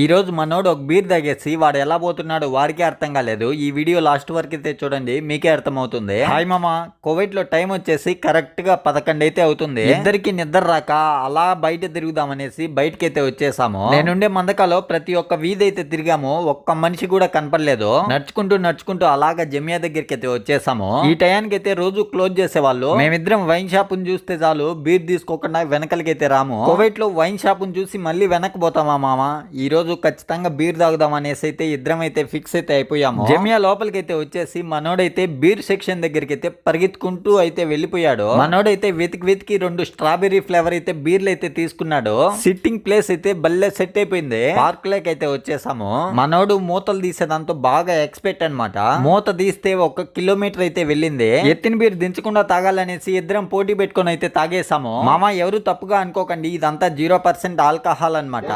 ఈ రోజు మనోడు ఒక బీర్ తాగేసి వాడు ఎలా పోతున్నాడో వాడికే అర్థం కాలేదు. ఈ వీడియో లాస్ట్ వరకు అయితే చూడండి మీకే అర్థమవుతుంది. హాయ్ మామ. కోవిడ్లో టైం వచ్చేసి కరెక్ట్గా పదకొండు అయితే అవుతుంది. ఇద్దరికి నిద్ర రాక అలా బయట తిరుగుదామనేసి బయటకి అయితే వచ్చేసాము. నేనుండే మందకాలో ప్రతి ఒక్క వీధి అయితే తిరిగాము. ఒక్క మనిషి కూడా కనపడలేదు. నడుచుకుంటూ నడుచుకుంటూ అలాగా జమియా దగ్గరికి అయితే వచ్చేసాము. ఈ టయానికి అయితే రోజు క్లోజ్ చేసేవాళ్ళు. మేమిద్దరం వైన్ షాప్ చూస్తే చాలు బీర్ తీసుకోకుండా వెనకలికి అయితే రాము. కోవిడ్లో వైన్ షాప్ చూసి మళ్ళీ వెనక్కి పోతామా మామ? ఈ రోజు ఖచ్చితంగా బీర్ తాగుదాం అనేసి అయితే ఇద్దరం అయితే ఫిక్స్ అయితే అయిపోయాము. జమియా లోపలికి అయితే వచ్చేసి మనోడైతే బీర్ సెక్షన్ దగ్గరికి అయితే పరిగెత్తుకుంటూ అయితే వెళ్ళిపోయాడు. మనోడైతే వెతికి వెతికి రెండు స్ట్రాబెర్రీ ఫ్లేవర్ అయితే బీర్లు అయితే తీసుకున్నాడు. సిట్టింగ్ ప్లేస్ అయితే బల్లే సెట్ అయిపోయింది. పార్క్ లేక్ అయితే వచ్చేసాము. మనోడు మూతలు తీసేదాంతో బాగా ఎక్స్పెక్ట్ అన్నమాట. మూత తీస్తే ఒక కిలోమీటర్ అయితే వెళ్ళింది. ఎత్తిన బీర్ దించకుండా తాగాలనేసి ఇద్దరం పోటీ పెట్టుకొని అయితే తాగేసాము. మామ ఎవరు తప్పుగా అనుకోకండి ఇదంతా జీరో పర్సెంట్ ఆల్కహాల్ అనమాట